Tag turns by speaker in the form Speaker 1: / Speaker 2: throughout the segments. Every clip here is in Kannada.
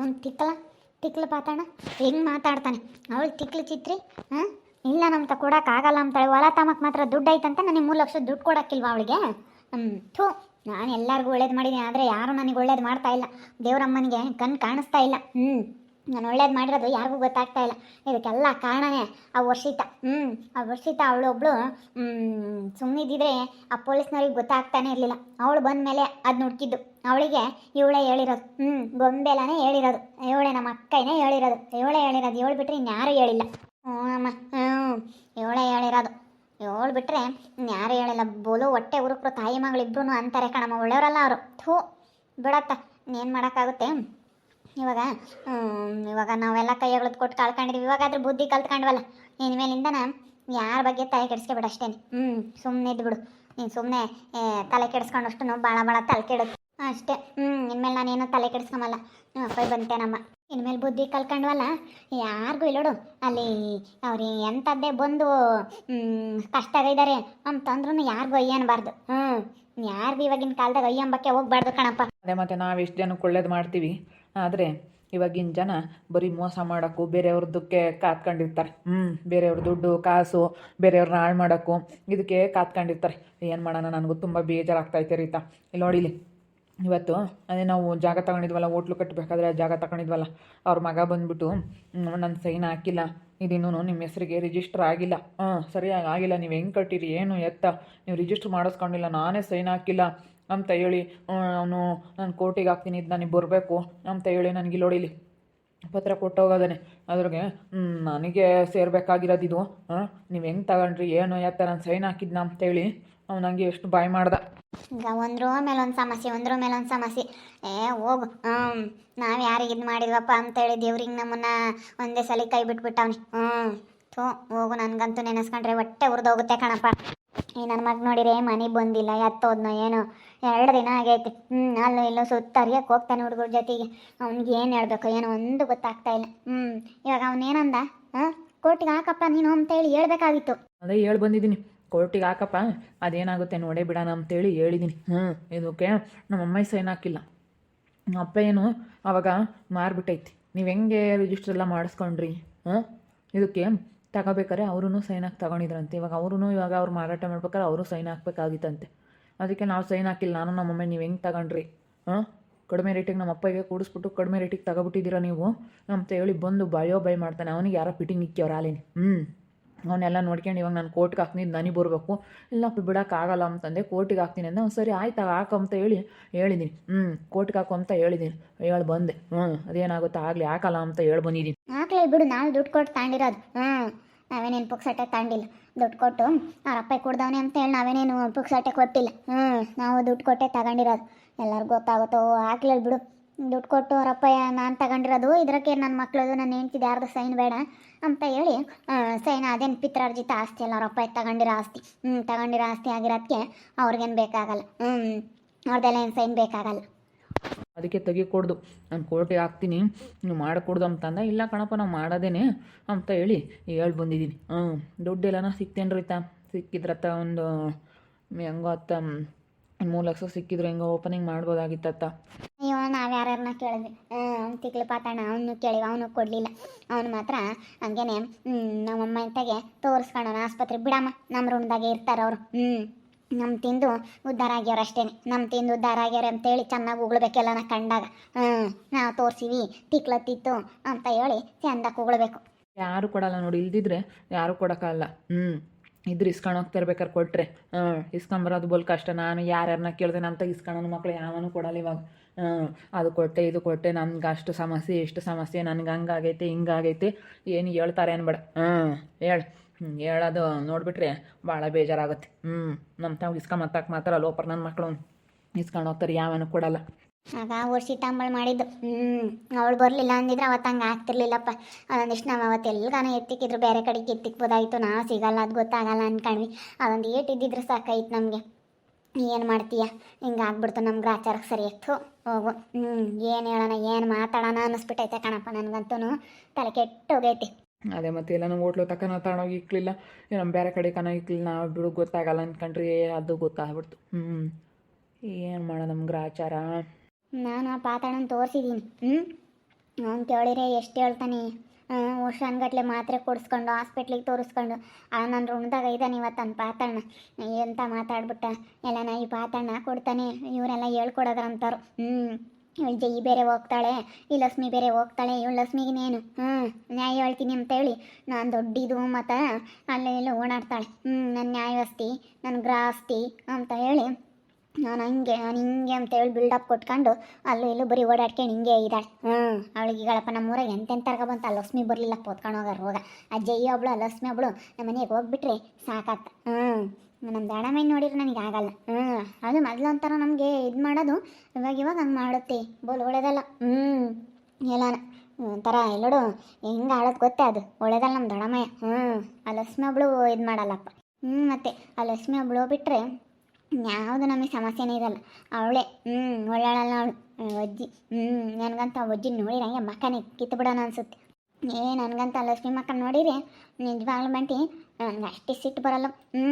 Speaker 1: ಅವ್ನು ತಿಕ್ಕಲ, ತಿಕ್ಲು ಪಾತಾಣ ಹೆಂಗೆ ಮಾತಾಡ್ತಾನೆ? ಅವಳು ತಿಕ್ಲು ಚಿತ್ರಿ ಹಾಂ ಇಲ್ಲ ನಮ್ಮ ತ ಕೊಡೋಕ್ಕಾಗಲ್ಲ ಅಂತಾಳೆ ಒಳ ತಮಕ್ಕೆ ಮಾತ್ರ ದುಡ್ಡು ಐತಂತ ನನಗೆ ಮೂರು ಲಕ್ಷ ದುಡ್ಡು ಕೊಡೋಕ್ಕಿಲ್ವ ಅವಳಿಗೆ? ಥೂ. ನಾನು ಎಲ್ಲರಿಗೂ ಒಳ್ಳೇದು ಮಾಡಿದ್ದೀನಿ ಆದರೆ ಯಾರೂ ನನಗೆ ಒಳ್ಳೇದು ಮಾಡ್ತಾ ಇಲ್ಲ. ದೇವರಮ್ಮನಿಗೆ ಕಣ್ಣು ಕಾಣಿಸ್ತಾ ಇಲ್ಲ. ಹ್ಞೂ ನಾನು ಒಳ್ಳೇದು ಮಾಡಿರೋದು ಯಾರಿಗೂ ಗೊತ್ತಾಗ್ತಾ ಇಲ್ಲ. ಇದಕ್ಕೆಲ್ಲ ಕಾರಣನೇ ಆ ವರ್ಷಿತ. ಹ್ಞೂ ಆ ವರ್ಷಿತ ಅವಳೊಬ್ಳು ಸುಮ್ಮನಿದ್ದಿದ್ರೆ ಆ ಪೊಲೀಸ್ನವ್ರಿಗೆ ಗೊತ್ತಾಗ್ತಾನೆ ಇರಲಿಲ್ಲ. ಅವಳು ಬಂದ ಮೇಲೆ ಅದನ್ನ ಹುಡುಕಿದ್ದು ಅವಳಿಗೆ ಇವಳೇ ಹೇಳಿರೋದು. ಹ್ಞೂ ಗೊಂಬೆಲನೇ ಹೇಳಿರೋದು. ಇವಳೇ ನಮ್ಮ ಅಕ್ಕನೇ ಹೇಳಿರೋದು. ಇವಳೇ ಹೇಳಿರೋದು. ಇವಳು ಬಿಟ್ಟರೆ ಇನ್ಯಾರು ಹೇಳಿಲ್ಲ. ಹ್ಞೂ ಅಮ್ಮ. ಹ್ಞೂ ಇವಳೇ ಹೇಳಿರೋದು. ಇವಳು ಬಿಟ್ಟರೆ ಇನ್ಯಾರು ಹೇಳಿಲ್ಲ. ಬೋಲು ಹೊಟ್ಟೆ ಉರುಕ್ರು, ತಾಯಿ ಮಗಳಿಬ್ರು ಅಂತಾರೆ ಕಣಮ್ಮ. ಒಳ್ಳೆಯವರಲ್ಲ ಅವರು. ಥೂ ಬಿಡತ್ತ ಏನು ಮಾಡೋಕ್ಕಾಗುತ್ತೆ? ಇವಾಗ ಇವಾಗ ನಾವೆಲ್ಲ ಕೈ ಎಳ್ದು ಕೊಟ್ಟು ಕಳ್ಕೊಂಡಿದ್ವಿ. ಇವಾಗ ಅದ್ರ ಬುದ್ಧಿ ಕಲ್ತ್ಕೊಂಡ್ವಲ್ಲ. ಇನ್ಮೇಲಿಂದನ ಯಾರ ಬಗ್ಗೆ ತಲೆ ಕೆಡಿಸ್ಕೊಬೇಡ ಅಷ್ಟೇ ಹ್ಞೂ ಸುಮ್ಮನೆ ಇದ್ಬಿಡು. ನೀನು ಸುಮ್ಮನೆ ತಲೆ ಕೆಡಿಸ್ಕೊಂಡಷ್ಟು ಭಾಳ ಭಾಳ ತಲೆ ಕೆಡುತ್ತೆ. ಅಷ್ಟೇ. ಹ್ಞೂ ಇನ್ಮೇಲೆ ನಾನೇನು ತಲೆ ಕೆಡಿಸ್ಕೊಂಬಲ್ಲ. ನಿಮ್ಮ ಅಪ್ಪ ಬಂತೇನಮ್ಮ ಇನ್ಮೇಲೆ ಬುದ್ಧಿ ಕಲ್ತ್ಕೊಂಡ್ವಲ್ಲ ಯಾರಿಗೂ ಇಲ್ಲೋಡು ಅಲ್ಲಿ ಅವ್ರು ಎಂಥದ್ದೇ ಬಂದು ಕಷ್ಟ ಕಷ್ಟಗಿದ್ದಾರೆ ಅಂತಂದ್ರೂ ಯಾರಿಗೂ ಅಯ್ಯನ್ಬಾರ್ದು. ಹ್ಞೂ ಯಾರಿಗೂ ಇವಾಗಿನ ಕಾಲದಾಗ ಅಯ್ಯಂಬಕ್ಕೆ ಹೋಗ್ಬಾರ್ದು ಕಣಪ್ಪ.
Speaker 2: ಅದೇ ಮತ್ತೆ ನಾವು ಎಷ್ಟು ಜನಕ್ಕೆ ಒಳ್ಳೇದು ಮಾಡ್ತೀವಿ. ಆದರೆ ಇವಾಗಿನ ಜನ ಬರೀ ಮೋಸ ಮಾಡೋಕ್ಕೂ ಬೇರೆಯವ್ರದ್ದಕ್ಕೆ ಕಾತ್ಕೊಂಡಿರ್ತಾರೆ ಹ್ಞೂ ಬೇರೆಯವ್ರ ದುಡ್ಡು, ಕಾಸು ಬೇರೆಯವ್ರನ್ನ ಹಾಳು ಮಾಡೋಕ್ಕೂ, ಇದಕ್ಕೆ ಕಾತ್ಕೊಂಡಿರ್ತಾರೆ ಏನು ಮಾಡೋಣ, ನನಗೂ ತುಂಬ ಬೇಜಾರಾಗ್ತೈತೆ ರೀತಾ. ಇಲ್ಲಿ ನೋಡಿಲಿ ಇವತ್ತು, ಅದೇ ನಾವು ಜಾಗ ತಗೊಂಡಿದ್ವಲ್ಲ, ಹೋಟ್ಲು ಕಟ್ಟಬೇಕಾದ್ರೆ ಜಾಗ ತಗೊಂಡಿದ್ವಲ್ಲ, ಅವ್ರ ಮಗ ಬಂದ್ಬಿಟ್ಟು ನನ್ನ ಸೈನ್ ಹಾಕಿಲ್ಲ ಇದಿನ್ನೂ ನಿಮ್ಮ ಹೆಸರಿಗೆ ರಿಜಿಸ್ಟರ್ ಆಗಿಲ್ಲ ಹಾಂ ಸರಿಯಾಗಿ ಆಗಿಲ್ಲ, ನೀವು ಹೆಂಗೆ ಕಟ್ಟಿರಿ, ಏನು ಎತ್ತ, ನೀವು ರಿಜಿಸ್ಟರ್ ಮಾಡಿಸ್ಕೊಂಡಿಲ್ಲ, ನಾನೇ ಸೈನ್ ಹಾಕಿಲ್ಲ ಅಂತ ಹೇಳಿ ಅವನು ನಾನು ಕೋರ್ಟಿಗೆ ಹಾಕ್ತೀನಿ ಇದು ನನಗೆ ಬರಬೇಕು ಅಂತ ಹೇಳಿ ನನಗೆ ಇಲ್ಲಿ ಹೊಡಿಲಿ. ಪತ್ರ ಕೊಟ್ಟೋಗೋದಾನೆ ಅದ್ರಾಗೆ ಅದ್ರಿಗೆ ನನಗೆ ಸೇರ್ಬೇಕಾಗಿರೋದು ಹಾಂ ನೀವು ಹೆಂಗೆ ತಗೊಂಡ್ರಿ, ಏನು ಎತ್ತ, ನಾನು ಸೈನ್ ಹಾಕಿದ್ನ ಅಂತೇಳಿ ಅವ್ನು ನನಗೆ ಎಷ್ಟು ಬಾಯ್ ಮಾಡ್ದ.
Speaker 1: ಈಗ ಒಂದ್ರ ಮೇಲೆ ಒಂದು ಸಮಸ್ಯೆ, ಒಂದ್ರ ಮೇಲೆ ಒಂದು ಸಮಸ್ಯೆ. ಏ, ಹೋಗು. ಹ್ಞೂ ನಾವು ಯಾರಿಗೆ ಇದು ಮಾಡಿದ್ವಪ್ಪ ಅಂತೇಳಿ ದೇವ್ರಿಗೆ ನಮ್ಮನ್ನ ಒಂದೇ ಸಲ ಕೈ ಬಿಟ್ಬಿಟ್ಟವ್ನಿ. ಹ್ಞೂ ಥೂ, ಹೋಗು. ನನಗಂತೂ ನೆನೆಸ್ಕೊಂಡ್ರೆ ಹೊಟ್ಟೆ ಉರಿದೋಗುತ್ತೆ ಕಣಪ್ಪ. ಈ ನನ್ನ ಮಗ ನೋಡಿರೆ ಮನೆಗೆ ಬಂದಿಲ್ಲ, ಎತ್ತೋದ್ನೋ ಏನೋ. ಎರಡು ದಿನ ಆಗೈತೆ. ಹ್ಞೂ ಅಲ್ಲೋ ಇಲ್ಲೋ ಸುತ್ತ ಅರಿಯಕ್ಕೆ ಹೋಗ್ತಾನೆ ಹುಡುಗರ ಜೊತೆಗೆ. ಅವ್ನಿಗೆ ಏನು ಹೇಳ್ಬೇಕು ಏನೋ ಒಂದು ಗೊತ್ತಾಗ್ತಾ ಇಲ್ಲ. ಹ್ಞೂ ಇವಾಗ ಅವನೇನಂದ ಹಾಂ, ಕೋರ್ಟಿಗೆ ಹಾಕಪ್ಪ ನೀನು ಅಂತೇಳಿ ಹೇಳ್ಬೇಕಾಗಿತ್ತು.
Speaker 2: ಅದೇ ಹೇಳಿ ಬಂದಿದ್ದೀನಿ. ಕೋರ್ಟಿಗೆ ಹಾಕಪ್ಪ ಅದೇನಾಗುತ್ತೆ ನೋಡೇ ಬಿಡೋಣ ಅಂತೇಳಿ ಹೇಳಿದ್ದೀನಿ ಹ್ಞೂ ಇದಕ್ಕೆ ನಮ್ಮ ಅಮ್ಮ ಸೈನ್ ಹಾಕಿಲ್ಲ. ನಮ್ಮ ಅಪ್ಪ ಏನು ಅವಾಗ ಮಾರ್ಬಿಟ್ಟೈತಿ. ನೀವು ಹೆಂಗೆ ರಿಜಿಸ್ಟರ್ ಎಲ್ಲ ಮಾಡಿಸ್ಕೊಂಡ್ರಿ? ಹಾಂ ಇದಕ್ಕೆ ತಗೋಬೇಕಾರೆ ಅವರೂ ಸೈನ್ ಹಾಕಿ ತಗೊಂಡಿದ್ರಂತೆ. ಇವಾಗ ಅವ್ರೂ ಇವಾಗ ಅವ್ರು ಮಾರಾಟ ಮಾಡ್ಬೇಕಾದ್ರೆ ಅವರು ಸೈನ್ ಹಾಕ್ಬೇಕಾಗಿತ್ತಂತೆ. ಅದಕ್ಕೆ ನಾವು ಸೈನ್ ಹಾಕಿಲ್ಲ. ನಾನು ನಮ್ಮ ಅಮ್ಮ ನೀವು ಹೆಂಗೆ ತಗೊಂಡ್ರಿ? ಹಾಂ ಕಡಿಮೆ ರೇಟಿಗೆ ನಮ್ಮ ಅಪ್ಪಗೆ ಕೂಡಿಸ್ಬಿಟ್ಟು ಕಡಿಮೆ ರೇಟಿಗೆ ತಗೊಬಿಟ್ಟಿದ್ದೀರಾ ನೀವು? ಅಂತ ಹೇಳಿ ಬಂದು ಬಾಯೋ ಬೈ ಮಾಡ್ತಾನೆ. ಅವನಿಗೆ ಯಾರೋ ಫಿಟ್ಟಿಂಗ್ ಇಕ್ಕಿಯವ್ರು ಆಲೇನಿ ಹ್ಞೂ ಅವನ್ನೆಲ್ಲ ನೋಡ್ಕೊಂಡು ಇವಾಗ ನಾನು ಕೋರ್ಟ್ಗೆ ಹಾಕ್ತೀನಿ, ನನಗೆ ಬರಬೇಕು. ಇಲ್ಲ ಬಿಡೋಕ್ಕಾಗಲ್ಲ ಅಂತಂದೆ ಕೋರ್ಟಿಗೆ ಹಾಕ್ತೀನಿ ಅಂತ ಸರಿ ಆಯ್ತು, ಹಾಕು ಅಂತ ಹೇಳಿ ಹೇಳಿದ್ದೀನಿ ಹ್ಞೂ ಕೋರ್ಟ್ಗೆ ಹಾಕು ಅಂತ ಹೇಳಿದ್ದೀನಿ ಹೇಳಿ ಬಂದೆ. ಹ್ಞೂ ಅದೇನಾಗುತ್ತೆ ಆಗಲಿ, ಹಾಕಲ್ಲ ಅಂತ ಹೇಳಿ ಬಂದಿದ್ದೀನಿ
Speaker 1: ಹಾಕ್ಲೇ ಬಿಡು ನಾನು ದುಡ್ಡು ಕೊಟ್ಟು ತಗೊಂಡಿರೋದು. ಹ್ಞೂ ನಾವೇನೇನು ಪುಕ್ಸಟ್ಟೆ ತಗೊಂಡಿಲ್ಲ. ದುಡ್ಡು ಕೊಟ್ಟು ಅವ್ರ ಅಪ್ಪ ಕೊಡ್ದವನೆ ಅಂತ ಹೇಳಿ ನಾವೇನೇನು ಪುಕ್ಸಟ್ಟೆ ಕೊಟ್ಟಿಲ್ಲ. ಹ್ಞೂ ನಾವು ದುಡ್ಡು ಕೊಟ್ಟೆ ತಗೊಂಡಿರೋದು. ಎಲ್ಲರಿಗೂ ಗೊತ್ತಾಗುತ್ತೋ, ಹಾಕ್ಲೇ ಬಿಡು. ದುಡ್ಡು ಕೊಟ್ಟು ಅವ್ರಪ್ಪ ನಾನು ತಗೊಂಡಿರೋದು ಇದಕ್ಕೆ ನನ್ನ ಮಕ್ಳದು ನನ್ನ ಹೆಂಡ್ತಿದ್ದು ಯಾರ್ದು ಸೈನ್ ಬೇಡ. ಅಂತ ಹೇಳಿ ಸೈನ್, ಅದೇನು ಪಿತ್ರಾರ್ಜಿತ ಆಸ್ತಿ ಅಲ್ಲ ಅವ್ರ ತಗೊಂಡಿರೋ ಆಸ್ತಿ. ಹ್ಞೂ ತಗೊಂಡಿರೋ ಆಸ್ತಿ ಆಗಿರೋದಕ್ಕೆ ಅವ್ರಿಗೇನು ಬೇಕಾಗಲ್ಲ. ಹ್ಞೂ ಅವ್ರದ್ದೆಲ್ಲ ಏನು ಸೈನ್ ಬೇಕಾಗಲ್ಲ.
Speaker 2: ಅದಕ್ಕೆ ತೆಗಿಕೊಡ್ದು. ನಾನು ಕೋರ್ಟಿಗೆ ಹಾಕ್ತೀನಿ. ನೀವು ಮಾಡಿಕೊಡ್ದು ಅಂತಂದ ಇಲ್ಲ ಕಣಪ್ಪ, ನಾವು ಮಾಡೋದೇನೆ ಅಂತ ಹೇಳಿ ಹೇಳಿ ಬಂದಿದ್ದೀನಿ ಹ್ಞೂ ದುಡ್ಡೆಲ್ಲನ ಸಿಕ್ತೇನು ರೀತ ಸಿಕ್ಕಿದ್ರತ್ತ ಒಂದು, ಹೆಂಗೋ ಮೂರು ಲಕ್ಷ ಸಿಕ್ಕಿದ್ರು ಹೆಂಗೆ ಓಪನಿಂಗ್ ಮಾಡ್ಬೋದಾಗಿತ್ತತ್ತ
Speaker 1: ಅಯ್ಯೋ ನಾವು ಯಾರ್ಯಾರನ್ನ ಕೇಳಿದ್ವಿ. ಅವ್ನು ತಿಕ್ಲು ಪಾತಣ್ಣ ಅವನು ಕೇಳಿ ಅವನು ಕೊಡಲಿಲ್ಲ. ಅವನು ಮಾತ್ರ ಹಂಗೇನೆ ನಮ್ಮಮ್ಮ ಇಂತಾಗೆ ತೋರಿಸ್ಕೊಂಡವ್ನ ಆಸ್ಪತ್ರೆ ಬಿಡಮ್ಮ ನಮ್ಮ ರೂಮ್ದಾಗೆ ಇರ್ತಾರೆ ಅವರು. ಹ್ಞೂ ನಮ್ಮ ತಿಂದು ಉದ್ಧಾರ ಆಗ್ಯವ್ರು ಅಷ್ಟೇ ನಮ್ಮ ತಿಂದು ಉದ್ಧಾರ ಆಗ್ಯವ್ರೆ ಅಂತೇಳಿ ಚೆನ್ನಾಗಿ ಉಗುಳ್ಬೇಕೆಲ್ಲನ ಕಂಡಾಗ. ಹ್ಞೂ ನಾವು ತೋರಿಸಿವಿ ತಿಕ್ಲತ್ತಿತ್ತು ಅಂತ ಹೇಳಿ ಚೆಂದಾಗಿ ಉಗುಳ್ಬೇಕು
Speaker 2: ಯಾರು ಕೊಡಲ್ಲ ನೋಡಿ ಇಲ್ದಿದ್ರೆ ಯಾರು ಕೊಡೋಕ್ಕಲ್ಲ ಹ್ಞೂ ಇದ್ರೆ ಇಸ್ಕೊಂಡು ಹೋಗ್ತಾ ಕೊಟ್ಟರೆ ಇಸ್ಕೊಂಬರೋದು ಬೋಲ್ ಕಷ್ಟ. ನಾನು ಯಾರ್ಯಾರನ್ನ ಕೇಳ್ದೆ ಅಂತ ಇಸ್ಕೊಳ್ಳೋ ಮಕ್ಳು ಯಾವನು ಕೊಡಲ್ಲ ಇವಾಗ. ಅದು ಕೊಟ್ಟೆ, ಇದು ಕೊಟ್ಟೆ, ನನ್ಗೆ ಅಷ್ಟು ಸಮಸ್ಯೆ ಎಷ್ಟು ಸಮಸ್ಯೆ, ನನಗೆ ಹಂಗಾಗೈತೆ, ಹಿಂಗಾಗೈತೆ. ಏನು ಹೇಳ್ತಾರೆ ಅನ್ಬೇಡ ಹಾಂ ಹೇಳು. ಹೇಳೋದು ನೋಡಿಬಿಟ್ರೆ ಭಾಳ ಬೇಜಾರಾಗುತ್ತೆ. ಹ್ಞೂ ನಮ್ಮ ತಾವು ಇಸ್ಕೊಂಬತ್ತಕ್ಕೆ ಮಾತ್ರ ಲೋಪರ್ ನನ್ನ ಮಕ್ಕಳು ಇಸ್ಕೊಂಡು ಹೋಗ್ತಾರೆ ಯಾವನು ಕೊಡಲ್ಲ.
Speaker 1: ಆಗ ವರ್ಷಿ ತಂಬಳು ಮಾಡಿದ್ದು. ಹ್ಞೂ ಅವಳು ಬರಲಿಲ್ಲ ಅಂದಿದ್ರೆ ಅವತ್ತು ಹಂಗೆ ಆಗ್ತಿರ್ಲಿಲ್ಲಪ್ಪ. ಅದೊಂದಿಷ್ಟು ನಾವು ಅವತ್ತು ಎಲ್ಗಾನ ಎತ್ತಿಕ್ಕಿದ್ರು, ಬೇರೆ ಕಡೆಗೆ ಎತ್ತಿಕ್ಬೋದಾಯಿತು. ನಾವು ಸಿಗಲ್ಲ, ಅದು ಗೊತ್ತಾಗಲ್ಲ ಅನ್ಕೊಂಡ್ವಿ ಅದೊಂದು ಏಟ್ ಇದ್ದಿದ್ರೆ ಸಾಕಾಯ್ತು ನಮಗೆ. ಏನು ಮಾಡ್ತೀಯ? ಹಿಂಗೆ ಆಗ್ಬಿಡ್ತು ನಮ್ಗೆ ಆಚಾರಕ್ಕೆ ಸರಿ ಇತ್ತು ಹೋಗು. ಹ್ಞೂ ಏನು ಹೇಳೋಣ, ಏನು ಮಾತಾಡೋಣ ಅನ್ನಿಸ್ಬಿಟ್ಟೈತೆ ಕಣಪ್ಪ ನನಗಂತೂ ತಲೆ ಕೆಟ್ಟು ಹೋಗೈತಿ.
Speaker 2: ಅದೇ ಮತ್ತೆ ಎಲ್ಲನೂ ಹೋಟ್ಲು ತಕ್ಕ ನಾವು ತಗೊಂಡೋಗಿ ಇಕ್ಲಿಲ್ಲ ನಮ್ಮ ಬೇರೆ ಕಡೆ ಕನ ಇಕ್ಲಿಲ್ಲ. ನಾವು ಬಿಡು ಗೊತ್ತಾಗಲ್ಲ ಅಂದ್ಕೊಂಡ್ರಿ ಅದು ಗೊತ್ತಾಗ್ಬಿಡ್ತು. ಹ್ಞೂ ಏನು ಮಾಡೋ ನಮ್ಮ ಗ್ರಾಚಾರ
Speaker 1: ನಾನು ಆ ಪಾತಾಳನ ತೋರಿಸಿದ್ದೀನಿ ಹ್ಞೂ ಅವ್ನು ಕೇಳಿದ್ರೆ ಎಷ್ಟು ಹೇಳ್ತಾನೆ? ವರ್ಷಾನ್ಗಟ್ಲೆ ಮಾತ್ರೆ ಕೊಡಿಸ್ಕೊಂಡು, ಹಾಸ್ಪಿಟ್ಲಿಗೆ ತೋರಿಸ್ಕೊಂಡು. ಆ ನನ್ನ ಋಣದಾಗ ಇದ್ದಾನೆ ಇವತ್ತು ನನ್ನ ಪಾತಣ್ಣ ಎಂತ ಮಾತಾಡ್ಬಿಟ್ಟ? ಎಲ್ಲ ನಾ ಈ ಪಾತಣ್ಣ ಕೊಡ್ತಾನೆ. ಇವರೆಲ್ಲ ಹೇಳ್ಕೊಡೋದ್ರ ಅಂತಾರು. ಹ್ಞೂ ಜೈ ಬೇರೆ ಹೋಗ್ತಾಳೆ, ಈ ಲಕ್ಷ್ಮಿ ಬೇರೆ ಹೋಗ್ತಾಳೆ, ಇವಳು ಲಕ್ಷ್ಮಿಗಿನೇನು ಹ್ಞೂ ನ್ಯಾಯ ಹೇಳ್ತೀನಿ ಅಂತ ಹೇಳಿ ನಾನು ದೊಡ್ಡಿದು ಮತ್ತು ಅಲ್ಲೇ ಎಲ್ಲ ಓಡಾಡ್ತಾಳೆ. ಹ್ಞೂ ನನ್ನ ನ್ಯಾಯವಾಸ್ತಿ ನನ್ನ ಗ್ರಾಸ್ತಿ ಅಂತ ಹೇಳಿ ನಾನು ಹಂಗೆ, ನಾನು ಹಿಂಗೆ ಅಂತೇಳಿ ಬಿಲ್ಡಪ್ ಕೊಟ್ಕೊಂಡು ಅಲ್ಲೂ ಇಲ್ಲೂ ಬರೀ ಓಡಾಡ್ಕೊಂಡು ಹಿಂಗೆ ಇದ್ದಾಳೆ. ಹ್ಞೂ ಅವಳಿಗೆ ಈಗಳಪ್ಪ ನಮ್ಮೂರಾಗ ಎಂತೆಂತರ್ಗ ಬಂತ? ಆ ಲಕ್ಷ್ಮಿ ಬರಲಿಲ್ಲ ಹೋಗಾರ ಹೋಗ ಆ ಜಯ್ಯ ಒಬ್ಳು ಲಕ್ಷ್ಮಿ ಒಬ್ಳು ನಮ್ಮ ಮನೆಗೆ ಹೋಗ್ಬಿಟ್ರೆ ಸಾಕಾತ. ಹ್ಞೂ ನಮ್ಮ ದಾಣಮೈ ನೋಡಿದ್ರೆ ನನಗೆ ಆಗಲ್ಲ. ಹ್ಞೂ ಅದು ಮೊದಲು ಒಂಥರ ನಮಗೆ ಇದು ಮಾಡೋದು. ಇವಾಗ ಇವಾಗ ಹಂಗೆ ಮಾಡುತ್ತೆ. ಬೋಲ್ ಒಳ್ಳೇದಲ್ಲ. ಹ್ಞೂ ಎಲ್ಲಾನ. ಒಂಥರ ಎಲ್ಲೋಡು ಹೆಂಗೆ ಆಡೋದು ಗೊತ್ತೇ ಅದು. ಒಳ್ಳೇದಲ್ಲ ನಮ್ಮ ದೊಡಮಯ್ಯ ಹ್ಞೂ ಆ ಲಕ್ಷ್ಮಿ ಒಬ್ಳು ಇದು ಮಾಡಲ್ಲಪ್ಪ. ಹ್ಞೂ ಮತ್ತೆ ಆ ಲಕ್ಷ್ಮಿ ಒಬ್ಳು ಬಿಟ್ಟರೆ ಯಾವುದು ನಮಗೆ ಸಮಸ್ಯೆನೇ ಇರಲ್ಲ. ಅವಳೆ ಹ್ಞೂ ಒಳ್ಳಾಳಲ್ಲ ಅವಳು. ಅಜ್ಜಿ ಹ್ಞೂ ನನಗಂತ ಅಜ್ಜಿ ನೋಡಿರ ಹಂಗೆ ಮಕ್ಕನೇ ಕಿತ್ತು ಬಿಡೋಣ ಅನ್ಸುತ್ತೆ. ಏ, ನನಗಂತ ಲಕ್ಷ್ಮಿ ಮಕ್ಕ ನೋಡಿರಿ ನಿಜವಾಗ್ಲೂ ಬಂಟಿ, ನನಗೆ ಅಷ್ಟೇ ಸಿಟ್ಟು ಬರಲ್ಲ. ಹ್ಞೂ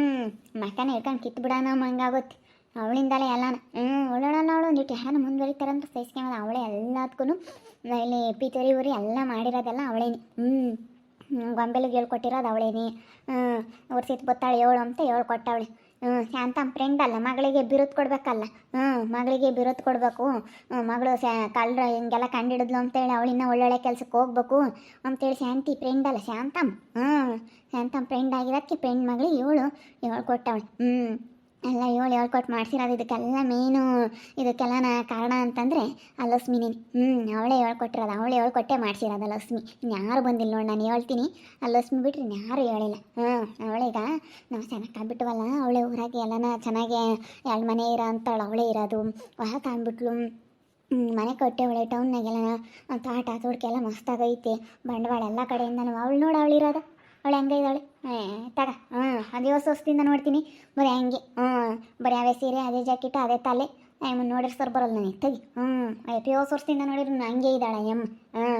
Speaker 1: ಮಕ್ಕನೇ ಹಿಡ್ಕೊಂಡು ಕಿತ್ತು ಬಿಡೋಣ ಹಂಗಾಗುತ್ತೆ. ಅವಳಿಂದಲೇ ಎಲ್ಲಾನ. ಹ್ಞೂ ಒಳ್ಳೊಳಲ್ಲ ಅವಳು. ಒಂದಿಟ್ಟು ಯಾರು ಮುಂದುವರಿತಾರಂತ ಸಹಿಸ್ಕೊಂಬಲ್ಲ ಅವಳೇ ಎಲ್ಲದಕ್ಕೂ ಇಲ್ಲಿ ಪಿತರಿ ಊರಿ ಎಲ್ಲ ಮಾಡಿರೋದೆಲ್ಲ ಅವಳೇನೆ. ಹ್ಞೂ ಗೊಂಬೆಲಿಗೆ ಹೇಳ್ಕೊಟ್ಟಿರೋದು ಅವಳೇನೆ. ಸಿಟ್ಟು ಬತ್ತಾಳೆ, ಏಳು ಅಂತ ಹೇಳ್ಕೊಟ್ಟವಳೆ. ಶಾಂತ ಫ್ರೆಂಡ್ ಅಲ್ಲ, ಮಗಳಿಗೆ ಬಿರುದು ಕೊಡ್ಬೇಕಲ್ಲ. ಹ್ಞೂ ಮಗಳಿಗೆ ಬಿರುದು ಕೊಡಬೇಕು. ಮಗಳು ಸ್ಯಾ ಕಳ್ಳರು ಹಿಂಗೆಲ್ಲ ಕಂಡಿಡಿದ್ಲು ಅಂತೇಳಿ ಅವಳಿನ್ನ ಒಳ್ಳೊಳ್ಳೆ ಕೆಲ್ಸಕ್ಕೆ ಹೋಗ್ಬೇಕು ಅಂತೇಳಿ ಶಾಂತಿ ಫ್ರೆಂಡ್ ಅಲ್ಲ, ಶಾಂತಮ್ಮ. ಹ್ಞೂ ಶಾಂತಮ್ಮ ಫ್ರೆಂಡ್ ಆಗಿರೋದಕ್ಕೆ ಫ್ರೆಂಡ್ ಮಗಳಿಗೆ ಇವಳು ಹೇಳ್ಕೊಟ್ಟವಳು ಹ್ಞೂ ಎಲ್ಲ ಏಳು ಹೇಳ್ಕೊಟ್ಟು ಮಾಡ್ಸಿರೋದು. ಇದಕ್ಕೆಲ್ಲ ಮೇನು ಇದಕ್ಕೆಲ್ಲ ಕಾರಣ ಅಂತಂದರೆ ಆ ಲಕ್ಷ್ಮಿನೇ ಹ್ಞೂ ಅವಳೇ ಹೇಳ್ಕೊಟ್ಟಿರೋದು ಅವಳೇ ಹೇಳ್ಕೊಟ್ಟೆ ಮಾಡ್ಸಿರೋದು ಆ ಲಕ್ಷ್ಮಿ. ಯಾರು ಬಂದಿಲ್ಲ ನೋಡಿ, ನಾನು ಹೇಳ್ತೀನಿ. ಆ ಲಕ್ಷ್ಮಿ ಬಿಟ್ರೆ ಯಾರು ಹೇಳಿಲ್ಲ. ಹ್ಞೂ ಅವಳೀಗ ನಾವು ಚೆನ್ನಾಗಿ ಕಾಣ್ಬಿಟ್ವಲ್ಲ, ಅವಳೆ ಊರಾಗೆ ಎಲ್ಲನ ಚೆನ್ನಾಗಿ ಎರಡು ಮನೆ ಇರೋ ಅಂತವಳು ಅವಳೇ ಇರೋದು. ಹೊಸ ಕಾಣ್ಬಿಟ್ಲು ಮನೆ ಕೊಟ್ಟೆ ಅವಳೆ ಟೌನ್ನಾಗೆಲ್ಲ ತಾಟ ತೋಡ್ಕೆಲ್ಲ ಮಸ್ತಾಗೈತೆ ಬಂಡವಾಳ ಎಲ್ಲ ಕಡೆಯಿಂದನೂ. ಅವಳು ನೋಡಿ, ಅವಳಿರೋದು. ಅವಳು ಹೆಂಗೆ ಇದ್ದಾಳೆ? ತಗ ಹ್ಞೂ ಅದೇ ಹೊಸ ಹೊಸದಿಂದ ನೋಡ್ತೀನಿ. ಬರೀ ಹಂಗೆ. ಹ್ಞೂ ಬರೀ ಅವೇ ಸೀರೆ, ಅದೇ ಜಾಕೆಟ್, ಅದೇ ತಲೆ. ಆಯಮ್ಮ ನೋಡಿದ್ರೆ ಸರ್ ಬರಲ್ಲ ನನಗೆ. ತಗಿ. ಹ್ಞೂ ಅಯ್ಯೋ ಹೊಸ ವರ್ಷದಿಂದ ನೋಡಿದ್ರು ಹಂಗೆ ಇದ್ದಾಳೆ ಅಯ್ಯಮ್ಮ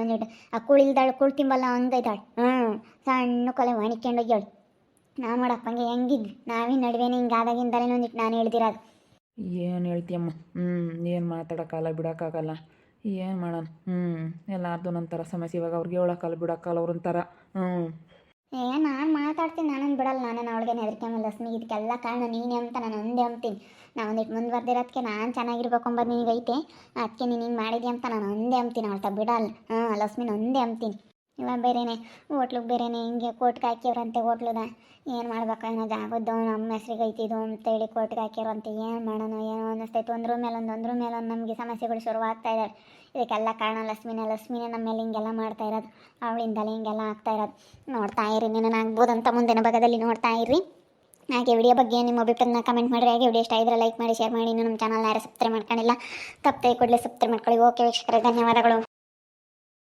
Speaker 1: ನೀಟ್ ಆ ಕುಳಿಲ್ದಾಳು, ಕುಳ್ ತಿಂಬಲ್ಲ, ಹಂಗೆ ಇದ್ದಾಳೆ ಹ್ಞೂ ಸಣ್ಣ ಕೊಲೆ ನಾ ನಾವು ನೋಡಪ್ಪಂಗೆ ಹೆಂಗಿದ್ವಿ ನಾವಿನ ನಡುವೆನೇ ಹಿಂಗೆ ಆದಾಗಿಂದಲೇ ಒಂದಿಟ್ಟು ನಾನು ಹೇಳ್ದಿರೋದು.
Speaker 2: ಏನು ಹೇಳ್ತೀಯಮ್ಮ? ಹ್ಞೂ ಏನು ಮಾತಾಡೋಕ್ಕಲ್ಲ ಬಿಡೋಕ್ಕಾಗಲ್ಲ. ಏನು ಮಾಡೋಣ ಹ್ಞೂ ಎಲ್ಲಾರ್ದು ಒಂಥರ ಸಮಸ್ಯೆ. ಇವಾಗ ಅವ್ರಿಗೆ ಹೇಳೋಕ್ಕಲ್ಲ ಬಿಡೋಕ್ಕಲ್ಲ ಅವ್ರಂತಾರ ಹ್ಞೂ
Speaker 1: ಏ, ನಾನು ಮಾತಾಡ್ತೀನಿ, ನಾನೊಂದು ಬಿಡಲ್ಲ ನಾನು ಅವಳಿಗೆ ಹೆದರ್ಕೊಂಬಲ್ಲ ಲಕ್ಷ್ಮಿ ಇದಕ್ಕೆಲ್ಲ ಕಾರಣ ನೀನೇ ಅಂತ ನಾನು ಒಂದೇ ಅಂತೀನಿ ನಾನು ಒಂದಿಟ್ಟು ಮುಂದುವರೆದಿರೋದಕ್ಕೆ ನಾನು ಚೆನ್ನಾಗಿರ್ಬೇಕು ಅಂಬೋದು ನಿನಗೈತೆ ಅದಕ್ಕೆ ನೀನು ಹಿಂಗೆ ಮಾಡಿದ್ಯಾ ಅಂತ ನಾನು ಒಂದೇ ಅಂತೀನಿ ಅವಳ್ತ ಬಿಡಲ್ಲ. ಹಾಂ, ಲಕ್ಷ್ಮಿನ ಒಂದೇ ಅಂತೀನಿ ಇವಾಗ ಬೇರೆನೆ, ಹೋಟ್ಲಿಗೆ ಬೇರೆನೆ, ಹಿಂಗೆ ಕೋಟ್ಗೆ ಹಾಕ್ಯವ್ರಂತೆ ಹೋಟ್ಲದ. ಏನು ಮಾಡ್ಬೇಕು ಅನ್ನೋದು ಆಗೋದು ನಮ್ಮ ಹೆಸ್ರಿಗೆ ಐತಿದು ಅಂತೇಳಿ ಕೋರ್ಟ್ಗೆ ಹಾಕ್ಯವ್ರಂತೆ ಏನು ಮಾಡೋಣ, ಏನೋ ಅನ್ನಿಸ್ತೈತೆ. ಒಂದ್ರ ಮೇಲೆ ಒಂದು ಒಂದ್ರ ಮೇಲೆ ಒಂದು ನಮಗೆ ಸಮಸ್ಯೆಗಳು ಶುರುವಾಗ್ತಾ ಇದ್ದಾವೆ ಇದಕ್ಕೆಲ್ಲ ಕಾರಣ ಲಕ್ಷ್ಮಿನೇ ಲಕ್ಷ್ಮಿನೇ ನಮ್ಮ ಮೇಲೆ ಹಿಂಗೆಲ್ಲ ಮಾಡ್ತಾ ಇರೋದು. ಅವಳಿಂದಲೇ ಹಿಂಗೆಲ್ಲ ಆಗ್ತಾ ಇರೋದು. ನೋಡ್ತಾ ಇರಿ ನೀನು ಅಂತ ಮುಂದಿನ ಭಾಗದಲ್ಲಿ ನೋಡ್ತಾ ಇರಿ. ಹಾಗೆ ವಿಡಿಯೋ ಬಗ್ಗೆ ನಿಮ್ಮ ಅಭಿಪ್ರಾಯನ ಕಮೆಂಟ್ ಮಾಡಿರಿ. ಹಾಗೆ ವಿಡಿಯೋ ಇಷ್ಟ ಇದ್ರೆ ಲೈಕ್ ಮಾಡಿ ಶೇರ್ ಮಾಡಿ. ಇನ್ನು ನಮ್ಮ ಚಾನಲ್ನ ಯಾರು ಸಬ್ಸ್ಕ್ರೈಬ್ ಮಾಡ್ಕೊಂಡಿಲ್ಲ, ತಪ್ಪದೆ ಕೂಡಲೇ ಸಬ್ಸ್ಕ್ರೈಬ್ ಮಾಡ್ಕೊಳ್ಳಿ. ಓಕೆ ವೀಕ್ಷಕರೇ, ಧನ್ಯವಾದಗಳು.